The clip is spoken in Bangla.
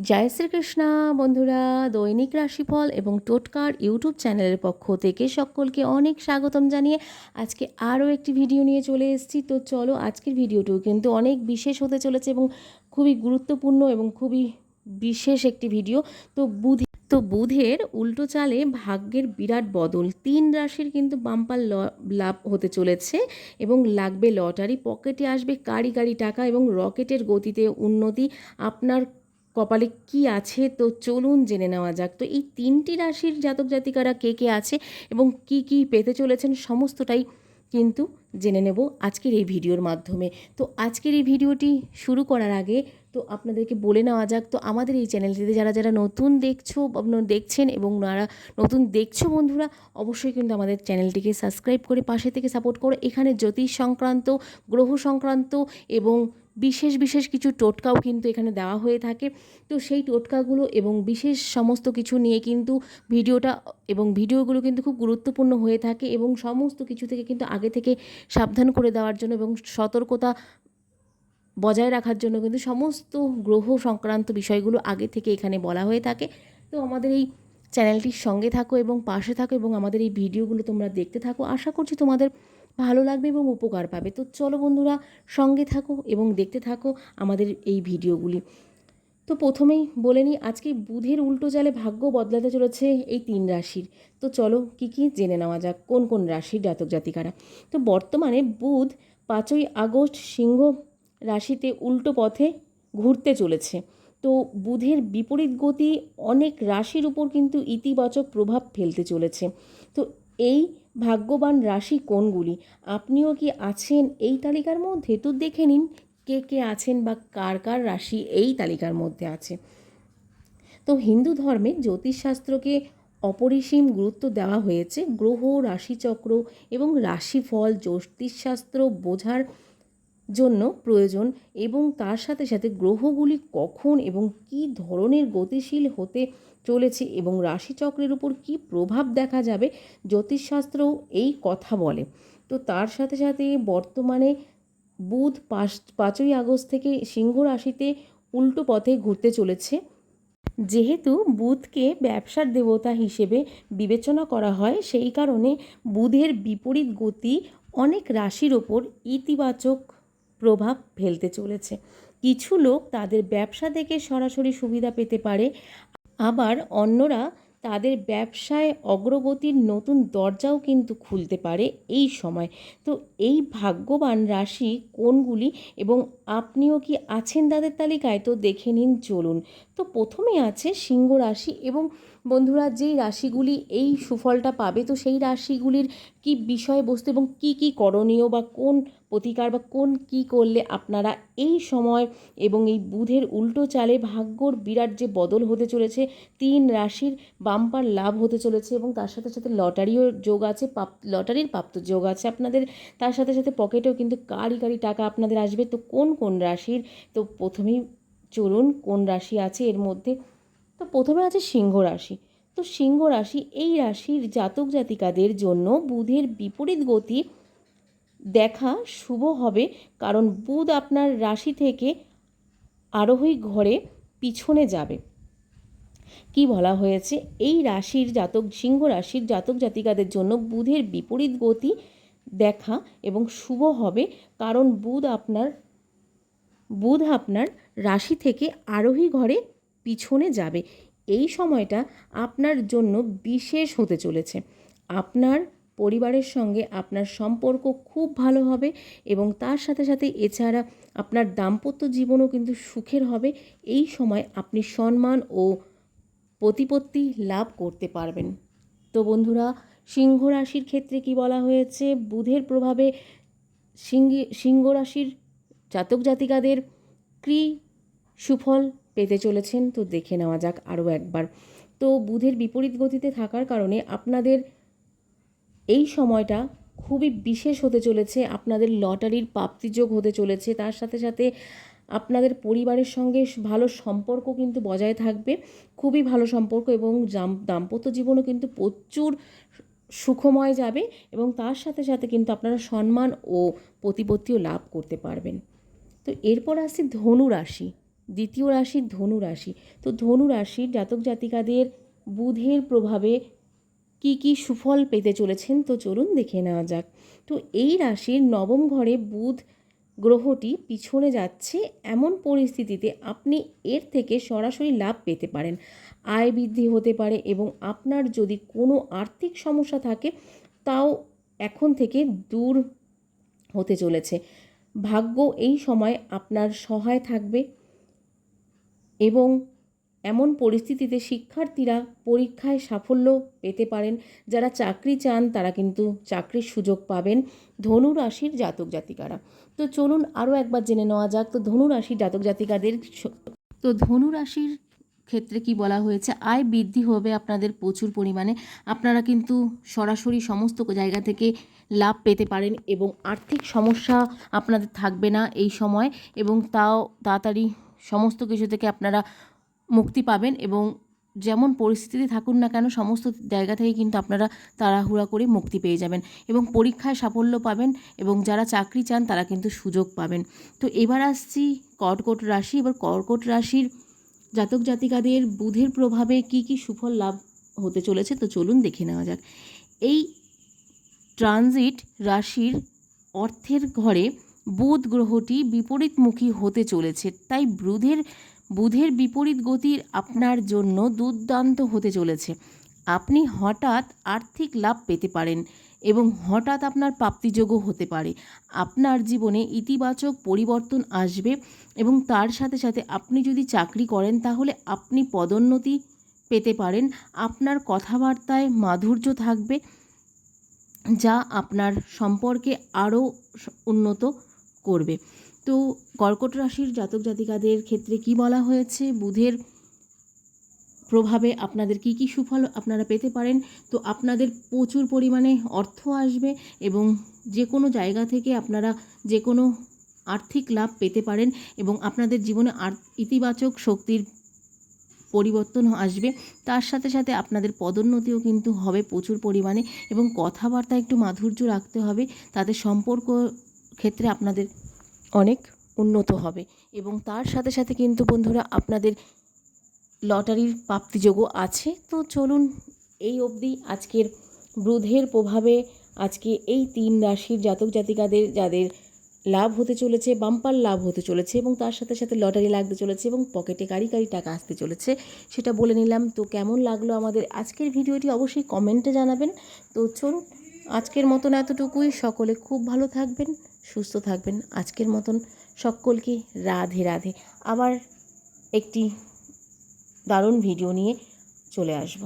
জয় শ্রীকৃষ্ণা, বন্ধুরা। দৈনিক রাশিফল এবং টোটকার ইউটিউব চ্যানেলের পক্ষ থেকে সকলকে অনেক স্বাগতম জানিয়ে আজকে আরও একটি ভিডিও নিয়ে চলে এসেছি। তো চলো, আজকের ভিডিওটিও কিন্তু অনেক বিশেষ হতে চলেছে এবং খুবই গুরুত্বপূর্ণ এবং খুবই বিশেষ একটি ভিডিও। তো বুধ, তো বুধের উল্টো চালে ভাগ্যের বিরাট বদল। তিন রাশির কিন্তু বাম্পার ল- লাভ হতে চলেছে এবং লাগবে লটারি, পকেটে আসবে কারি কারি টাকা এবং রকেটের গতিতে উন্নতি। আপনার কপালে কি আছে? তো চলুন জেনে নেওয়া যাক। তো এই তিনটি রাশির জাতক জাতিকারা কে কে আছে এবং কি কি পেতে চলেছেন সমস্তটাই কিন্তু জেনে নেব আজকের এই ভিডিওর মাধ্যমে। তো আজকের এই ভিডিওটি শুরু করার আগে তো আপনাদেরকে বলে নেওয়া যাক, তো আমাদের এই চ্যানেলটিতে যারা যারা নতুন দেখছ দেখছেন এবং যারা নতুন দেখছ বন্ধুরা, অবশ্যই কিন্তু আমাদের চ্যানেলটিকে সাবস্ক্রাইব করে পাশে থেকে সাপোর্ট করো। এখানে জ্যোতিষ সংক্রান্ত, গ্রহ সংক্রান্ত এবং বিশেষ বিশেষ কিছু টোটকাও কিন্তু এখানে দেওয়া হয়ে থাকে। তো সেই টোটকাগুলো এবং বিশেষ সমস্ত কিছু নিয়ে কিন্তু ভিডিওটা এবং ভিডিওগুলো কিন্তু খুব গুরুত্বপূর্ণ হয়ে থাকে এবং সমস্ত কিছু থেকে কিন্তু আগে থেকে সাবধান করে দেওয়ার জন্য এবং সতর্কতা বজায় রাখার জন্য কিন্তু সমস্ত গ্রহ সংক্রান্ত বিষয়গুলো আগে থেকে এখানে বলা হয়ে থাকে। তো আমাদের এই চ্যানেলটির সঙ্গে থাকো এবং পাশে থাকো এবং আমাদের এই ভিডিওগুলো তোমরা দেখতে থাকো। আশা করছি তোমাদের ভালো লাগবে এবং উপকার পাবে। তো চলো বন্ধুরা, সঙ্গে থাকো এবং দেখতে থাকো আমাদের এই ভিডিওগুলি। তো প্রথমেই বলে নিই, আজকে বুধের উল্টো জালে ভাগ্য বদলাতে চলেছে এই তিন রাশির। তো চলো কি কি জেনে নেওয়া যাক, কোন কোন রাশির জাতক জাতিকারা। তো বর্তমানে বুধ পাঁচই আগস্ট সিংহ রাশিতে উল্টো পথে ঘুরতে চলেছে। তো বুধের বিপরীত গতি অনেক রাশির উপর কিন্তু ইতিবাচক প্রভাব ফেলতে চলেছে। তো এই ভাগ্যবান রাশি কোনগুলি? আপনিও কি আছেন এই তালিকার মধ্যে? তো দেখে নিন, কে কে আছেন বা কার কার রাশি এই তালিকার মধ্যে আছে। তো হিন্দু ধর্মে জ্যোতিষশাস্ত্রকে অপরিসীম গুরুত্ব দেওয়া হয়েছে। গ্রহ, রাশিচক্র এবং রাশিফল, জ্যোতিষশাস্ত্র বোঝার জন্য প্রয়োজন এবং তার সাথে সাথে গ্রহগুলি কখন এবং কী ধরনের গতিশীল হতে চলেছে এবং রাশিচক্রের উপর কী প্রভাব দেখা যাবে জ্যোতিষশাস্ত্রও এই কথা বলে। তো তার সাথে সাথে বর্তমানে বুধ পাঁচ, পাঁচই আগস্ট থেকে সিংহ রাশিতে উল্টো পথে ঘুরতে চলেছে। যেহেতু বুধকে ব্যবসার দেবতা হিসেবে বিবেচনা করা হয়, সেই কারণে বুধের বিপরীত গতি অনেক রাশির ওপর ইতিবাচক প্রভাব ফেলতে চলেছে। কিছু লোক তাদের ব্যবসা থেকে সরাসরি সুবিধা পেতে পারে, আবার অন্যরা তাদের ব্যবসায় অগ্রগতির নতুন দরজাও কিন্তু খুলতে পারে এই সময়। তো এই ভাগ্যবান রাশি কোনগুলি এবং আপনিও কি আছেন তাদের তালিকায়? তো দেখে নিন, চলুন। তো প্রথমে আছে সিংহ রাশি এবং বন্ধুরা যেই রাশিগুলি এই সুফলটা পাবে, তো সেই রাশিগুলির কি বিষয়বস্তু এবং কি কি করণীয় বা কোন প্রতিকার বা কোন কি করলে আপনারা এই সময় এবং এই বুধের উল্টো চালে ভাগ্যর বিরাট যে বদল হতে চলেছে, তিন রাশির বাম্পার লাভ হতে চলেছে এবং তার সাথে সাথে লটারিও যোগ আছে, পাপ, লটারির প্রাপ্ত যোগ আছে আপনাদের। তার সাথে সাথে পকেটেও কিন্তু কারি কারি টাকা আপনাদের আসবে। তো কোন কোন রাশির? তো প্রথমেই চলুন কোন রাশি আছে এর মধ্যে? তো প্রথমে আছে সিংহ রাশি। তো সিংহ রাশি এই রাশির জাতক জাতিকাদের জন্য বুধের বিপরীত গতি দেখা শুভ হবে, কারণ বুধ আপনার রাশি থেকে আরোহী ঘরে পিছনে যাবে। কি বলা হয়েছে? এই রাশির জাতক, সিংহ রাশির জাতক জাতিকাদের জন্য বুধের বিপরীত গতি দেখা এবং শুভ হবে, কারণ বুধ আপনার বুধ আপনার রাশি থেকে আরোহী ঘরে পিছনে যাবে। এই সময়টা আপনার জন্য বিশেষ হতে চলেছে। আপনার পরিবারের সঙ্গে আপনার সম্পর্ক খুব ভালো হবে এবং তার সাথে সাথে এছাড়া আপনার দাম্পত্য জীবনও কিন্তু সুখের হবে। এই সময় আপনি সম্মান ও প্রতিপত্তি লাভ করতে পারবেন। তো বন্ধুরা, সিংহ রাশির ক্ষেত্রে কি বলা হয়েছে? বুধের প্রভাবে সিংহি, সিংহ রাশির জাতক জাতিকাদের ক্রি সুফল পেতে চলেছেন? তো দেখে নেওয়া যাক আরও একবার। তো বুধের বিপরীত গতিতে থাকার কারণে আপনাদের এই সময়টা খুবই বিশেষ হতে চলেছে, আপনাদের লটারির প্রাপ্তিযোগ হতে চলেছে, তার সাথে সাথে আপনাদের পরিবারের সঙ্গে ভালো সম্পর্ক কিন্তু বজায় থাকবে, খুবই ভালো সম্পর্ক এবং দাম্পত্য জীবনও কিন্তু প্রচুর সুখময় যাবে এবং তার সাথে সাথে কিন্তু আপনারা সম্মান ও প্রতিপত্তিও লাভ করতে পারবেন। তো এরপর আসছে ধনু রাশি, দ্বিতীয় রাশি ধনু রাশি। তো ধনু রাশির জাতক জাতিকাদের বুধের প্রভাবে কি কি সুফল পেতে চলেছেন? তো চলুন দেখে নেওয়া যাক। তো এই রাশির নবম ঘরে বুধ গ্রহটি পিছনে যাচ্ছে। এমন পরিস্থিতিতে আপনি এর থেকে সরাসরি লাভ পেতে পারেন। আয় বৃদ্ধি হতে পারে এবং আপনার যদি কোনো আর্থিক সমস্যা থাকে, তাও এখন থেকে দূর হতে চলেছে। ভাগ্য এই সময় আপনার সহায় থাকবে এবং এমন পরিস্থিতিতে শিক্ষার্থীরা পরীক্ষায় সাফল্য পেতে পারেন। যারা চাকরি চান, তারা কিন্তু চাকরির সুযোগ পাবেন ধনু রাশির জাতক জাতিকারা। তো চলুন আরও একবার জেনে নেওয়া যাক, তো ধনু রাশির জাতক জাতিকাদের তো ধনু রাশির ক্ষেত্রে কি বলা হয়েছে? আয় বৃদ্ধি হবে আপনাদের প্রচুর পরিমাণে। আপনারা কিন্তু সরাসরি সমস্ত জায়গা থেকে লাভ পেতে পারেন এবং আর্থিক সমস্যা আপনাদের থাকবে না এই সময় এবং তাও তাড়াতাড়ি সমস্ত কিছু থেকে আপনারা মুক্তি পাবেন এবং যেমন পরিস্থিতিতে থাকুন না কেন, সমস্ত জায়গা থেকে কিন্তু আপনারা তাড়াহুড়া করে মুক্তি পেয়ে যাবেন এবং পরীক্ষায় সাফল্য পাবেন এবং যারা চাকরি চান তারা কিন্তু সুযোগ পাবেন। তো এবার আসছি কর্কট রাশি। এবার কর্কট রাশির জাতক জাতিকাদের বুধের প্রভাবে কি কি সুফল লাভ হতে চলেছে, তো চলুন দেখে নেওয়া যাক। এই ট্রানজিট রাশির অর্থের ঘরে বুধ গ্রহটি বিপরীতমুখী হতে চলেছে, তাই বুধের বুধের বিপরীত গতির আপনার জন্য দুর্দান্ত হতে চলেছে। আপনি হঠাৎ আর্থিক লাভ পেতে পারেন এবং হঠাৎ আপনার প্রাপ্তিযোগ্য হতে পারে। আপনার জীবনে ইতিবাচক পরিবর্তন আসবে এবং তার সাথে সাথে আপনি যদি চাকরি করেন তাহলে আপনি পদোন্নতি পেতে পারেন। আপনার কথাবার্তায় মাধুর্য থাকবে, যা আপনার সম্পর্কে আরও উন্নত করবে। তো কর্কট রাশির জাতক জাতিকাদের ক্ষেত্রে কি বলা হয়েছে? বুধের প্রভাবে আপনাদের কি কি সুফল আপনারা পেতে পারেন? তো আপনাদের প্রচুর পরিমাণে অর্থ আসবে এবং যে কোনো জায়গা থেকে আপনারা যে কোনো আর্থিক লাভ পেতে পারেন এবং আপনাদের জীবনে আর ইতিবাচক শক্তির পরিবর্তন আসবে। তার সাথে সাথে আপনাদের পদোন্নতিও কিন্তু হবে প্রচুর পরিমাণে এবং কথাবার্তা একটু মাধুর্য রাখতে হবে। তাদের সম্পর্ক ক্ষেত্রে আপনাদের অনেক উন্নত হবে। এবং তার সাথে সাথে কিন্তু বন্ধুরা আপনাদের লটারির প্রাপ্তিযোগও আছে। তো চলুন এই অবধি আজকের বুধের প্রভাবে আজকে এই তিন রাশির জাতক জাতিকাদের যাদের লাভ হতে চলেছে, বাম্পার লাভ হতে চলেছে এবং তার সাথে সাথে লটারি লাগতে চলেছে এবং পকেটে কারি কারি টাকা আসতে চলেছে সেটা বলে নিলাম। তো কেমন লাগল আমাদের আজকের ভিডিওটি অবশ্যই কমেন্টে জানাবেন। তো চলুন আজকের মতন এতটুকুই। সকলে খুব ভালো থাকবেন। সুস্থ থাকবেন। আজকের মতন সকলকে রাধে রাধে। আবার একটি দারুণ ভিডিও নিয়ে চলে আসব।